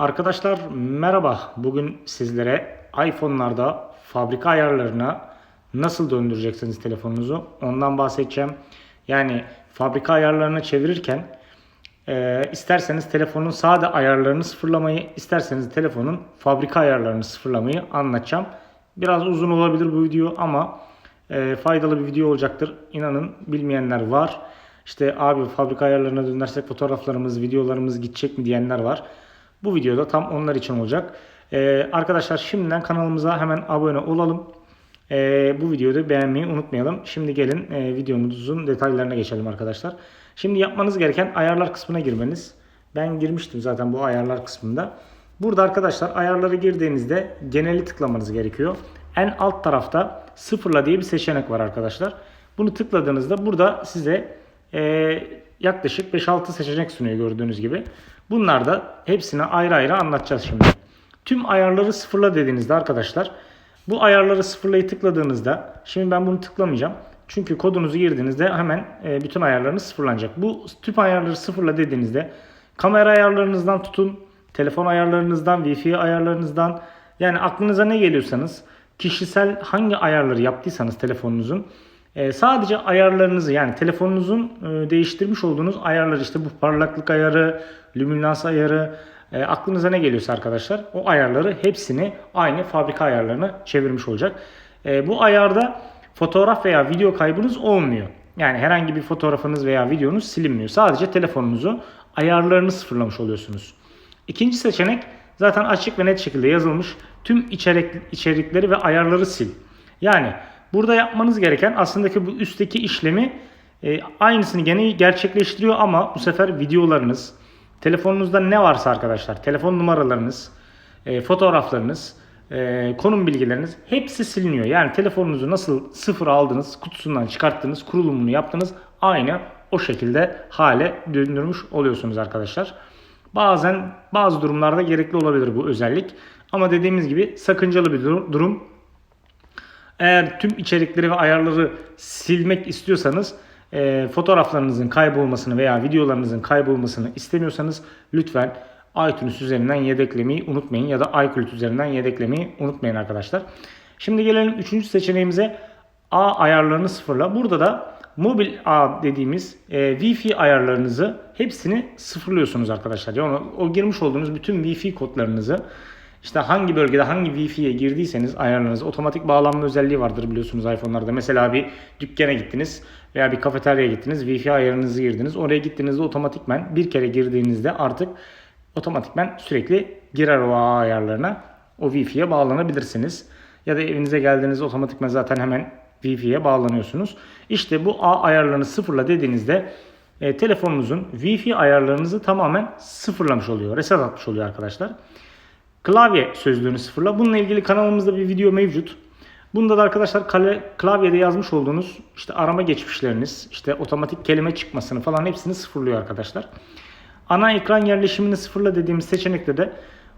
Arkadaşlar merhaba. Bugün sizlere iPhone'larda fabrika ayarlarına nasıl döndüreceksiniz telefonunuzu ondan bahsedeceğim. Yani fabrika ayarlarını çevirirken e, isterseniz telefonun sade ayarlarını sıfırlamayı, isterseniz telefonun fabrika ayarlarını sıfırlamayı anlatacağım. Biraz uzun olabilir bu video ama e, faydalı bir video olacaktır. İnanın bilmeyenler var. İşte abi fabrika ayarlarına dönersek fotoğraflarımız, videolarımız gidecek mi diyenler var. Bu videoda tam onlar için olacak. Ee, arkadaşlar şimdiden kanalımıza hemen abone olalım. Ee, bu videoyu beğenmeyi unutmayalım. Şimdi gelin e, videomuzun detaylarına geçelim arkadaşlar. Şimdi yapmanız gereken ayarlar kısmına girmeniz. Ben girmiştim zaten bu ayarlar kısmında. Burada arkadaşlar ayarları girdiğinizde geneli tıklamanız gerekiyor. En alt tarafta sıfırla diye bir seçenek var arkadaşlar. Bunu tıkladığınızda burada size e, yaklaşık 5-6 seçenek sunuyor gördüğünüz gibi. Bunlar da hepsini ayrı ayrı anlatacağız şimdi. Tüm ayarları sıfırla dediğinizde arkadaşlar bu ayarları sıfırlayı tıkladığınızda şimdi ben bunu tıklamayacağım. Çünkü kodunuzu girdiğinizde hemen e, bütün ayarlarınız sıfırlanacak. Bu tüm ayarları sıfırla dediğinizde kamera ayarlarınızdan tutun, telefon ayarlarınızdan, wifi ayarlarınızdan yani aklınıza ne geliyorsanız kişisel hangi ayarları yaptıysanız telefonunuzun e, sadece ayarlarınızı yani telefonunuzun e, değiştirmiş olduğunuz ayarları işte bu parlaklık ayarı, lüminans ayarı e, aklınıza ne geliyorsa arkadaşlar o ayarları hepsini aynı fabrika ayarlarına çevirmiş olacak. E, bu ayarda fotoğraf veya video kaybınız olmuyor. Yani herhangi bir fotoğrafınız veya videonuz silinmiyor. Sadece telefonunuzu ayarlarını sıfırlamış oluyorsunuz. İkinci seçenek zaten açık ve net şekilde yazılmış. Tüm içerik, içerikleri ve ayarları sil. Yani burada yapmanız gereken aslında ki bu üstteki işlemi e, aynısını gene gerçekleştiriyor ama bu sefer videolarınız, telefonunuzda ne varsa arkadaşlar, telefon numaralarınız, e, fotoğraflarınız, e, konum bilgileriniz hepsi siliniyor. Yani telefonunuzu nasıl sıfır aldınız, kutusundan çıkarttınız, kurulumunu yaptınız aynı o şekilde hale döndürmüş oluyorsunuz arkadaşlar. Bazen bazı durumlarda gerekli olabilir bu özellik. Ama dediğimiz gibi sakıncalı bir dur- durum. Eğer tüm içerikleri ve ayarları silmek istiyorsanız e, fotoğraflarınızın kaybolmasını veya videolarınızın kaybolmasını istemiyorsanız lütfen iTunes üzerinden yedeklemeyi unutmayın ya da iCloud üzerinden yedeklemeyi unutmayın arkadaşlar. Şimdi gelelim üçüncü seçeneğimize A ayarlarını sıfırla. Burada da mobil ağ dediğimiz e, Wi-Fi ayarlarınızı hepsini sıfırlıyorsunuz arkadaşlar. Yani o, o girmiş olduğunuz bütün Wi-Fi kodlarınızı işte hangi bölgede hangi Wi-Fi'ye girdiyseniz ayarlarınız otomatik bağlanma özelliği vardır biliyorsunuz iPhone'larda. Mesela bir dükkana gittiniz veya bir kafeteryaya gittiniz. Wi-Fi ayarınızı girdiniz. Oraya gittiğinizde otomatikmen bir kere girdiğinizde artık otomatikmen sürekli girer o ağ ayarlarına. O Wi-Fi'ye bağlanabilirsiniz. Ya da evinize geldiğinizde otomatikmen zaten hemen Wi-Fi'ye bağlanıyorsunuz. İşte bu ağ ayarlarını sıfırla dediğinizde e, telefonunuzun Wi-Fi ayarlarınızı tamamen sıfırlamış oluyor. Reset atmış oluyor arkadaşlar. Klavye sözlüğünü sıfırla. Bununla ilgili kanalımızda bir video mevcut. Bunda da arkadaşlar kale, klavyede yazmış olduğunuz işte arama geçmişleriniz, işte otomatik kelime çıkmasını falan hepsini sıfırlıyor arkadaşlar. Ana ekran yerleşimini sıfırla dediğimiz seçenekte de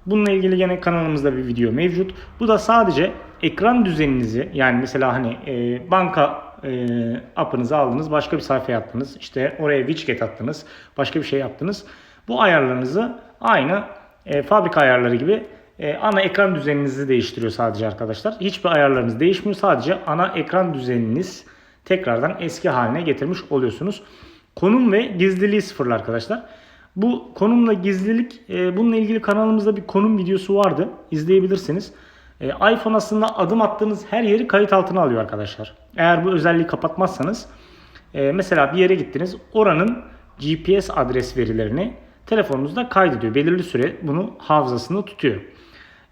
bununla ilgili yine kanalımızda bir video mevcut. Bu da sadece ekran düzeninizi yani mesela hani e, banka e, app'ınızı aldınız, başka bir sayfaya attınız. işte oraya widget attınız, başka bir şey yaptınız. Bu ayarlarınızı aynı e, fabrika ayarları gibi e, ana ekran düzeninizi değiştiriyor sadece arkadaşlar. Hiçbir ayarlarınız değişmiyor. Sadece ana ekran düzeniniz tekrardan eski haline getirmiş oluyorsunuz. Konum ve gizliliği sıfırla arkadaşlar. Bu konumla gizlilik e, bununla ilgili kanalımızda bir konum videosu vardı. İzleyebilirsiniz. E, iPhone aslında adım attığınız her yeri kayıt altına alıyor arkadaşlar. Eğer bu özelliği kapatmazsanız e, mesela bir yere gittiniz oranın GPS adres verilerini telefonunuzda kaydediyor. Belirli süre bunu hafızasında tutuyor.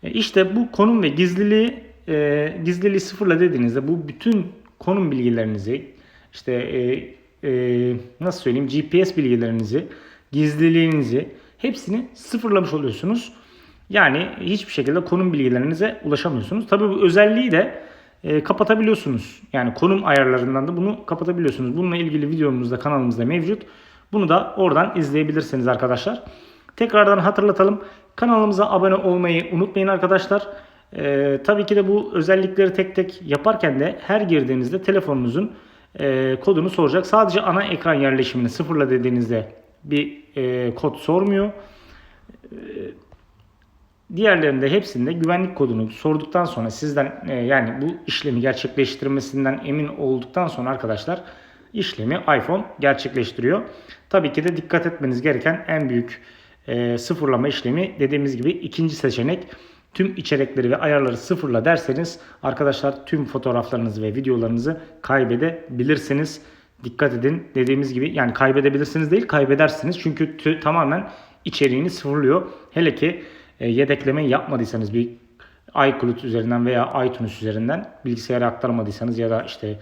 E, işte bu konum ve gizliliği e, gizliliği sıfırla dediğinizde bu bütün konum bilgilerinizi işte e, e, nasıl söyleyeyim GPS bilgilerinizi gizliliğinizi hepsini sıfırlamış oluyorsunuz. Yani hiçbir şekilde konum bilgilerinize ulaşamıyorsunuz. Tabii bu özelliği de e, kapatabiliyorsunuz. Yani konum ayarlarından da bunu kapatabiliyorsunuz. Bununla ilgili videomuz da kanalımızda mevcut. Bunu da oradan izleyebilirsiniz arkadaşlar. Tekrardan hatırlatalım. Kanalımıza abone olmayı unutmayın arkadaşlar. Ee, tabii ki de bu özellikleri tek tek yaparken de her girdiğinizde telefonunuzun e, kodunu soracak. Sadece ana ekran yerleşimini sıfırla dediğinizde bir e, kod sormuyor. E, Diğerlerinde hepsinde güvenlik kodunu sorduktan sonra sizden e, yani bu işlemi gerçekleştirmesinden emin olduktan sonra arkadaşlar işlemi iPhone gerçekleştiriyor. Tabii ki de dikkat etmeniz gereken en büyük e, sıfırlama işlemi dediğimiz gibi ikinci seçenek tüm içerikleri ve ayarları sıfırla derseniz arkadaşlar tüm fotoğraflarınızı ve videolarınızı kaybedebilirsiniz. Dikkat edin dediğimiz gibi yani kaybedebilirsiniz değil kaybedersiniz. Çünkü tamamen içeriğini sıfırlıyor. Hele ki e, yedekleme yapmadıysanız bir iCloud üzerinden veya iTunes üzerinden bilgisayara aktarmadıysanız ya da işte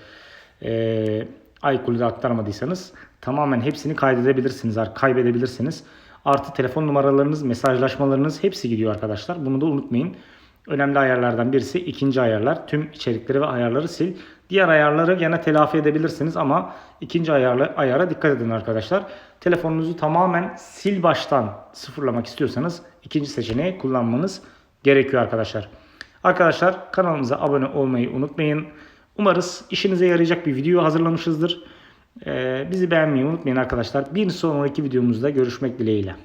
e, iCloud'a aktarmadıysanız tamamen hepsini kaydedebilirsiniz, kaybedebilirsiniz. Artı telefon numaralarınız, mesajlaşmalarınız hepsi gidiyor arkadaşlar. Bunu da unutmayın. Önemli ayarlardan birisi ikinci ayarlar. Tüm içerikleri ve ayarları sil. Diğer ayarları gene telafi edebilirsiniz ama ikinci ayarla, ayara dikkat edin arkadaşlar. Telefonunuzu tamamen sil baştan sıfırlamak istiyorsanız ikinci seçeneği kullanmanız gerekiyor arkadaşlar. Arkadaşlar kanalımıza abone olmayı unutmayın. Umarız işinize yarayacak bir video hazırlamışızdır. Ee, bizi beğenmeyi unutmayın arkadaşlar. Bir sonraki videomuzda görüşmek dileğiyle.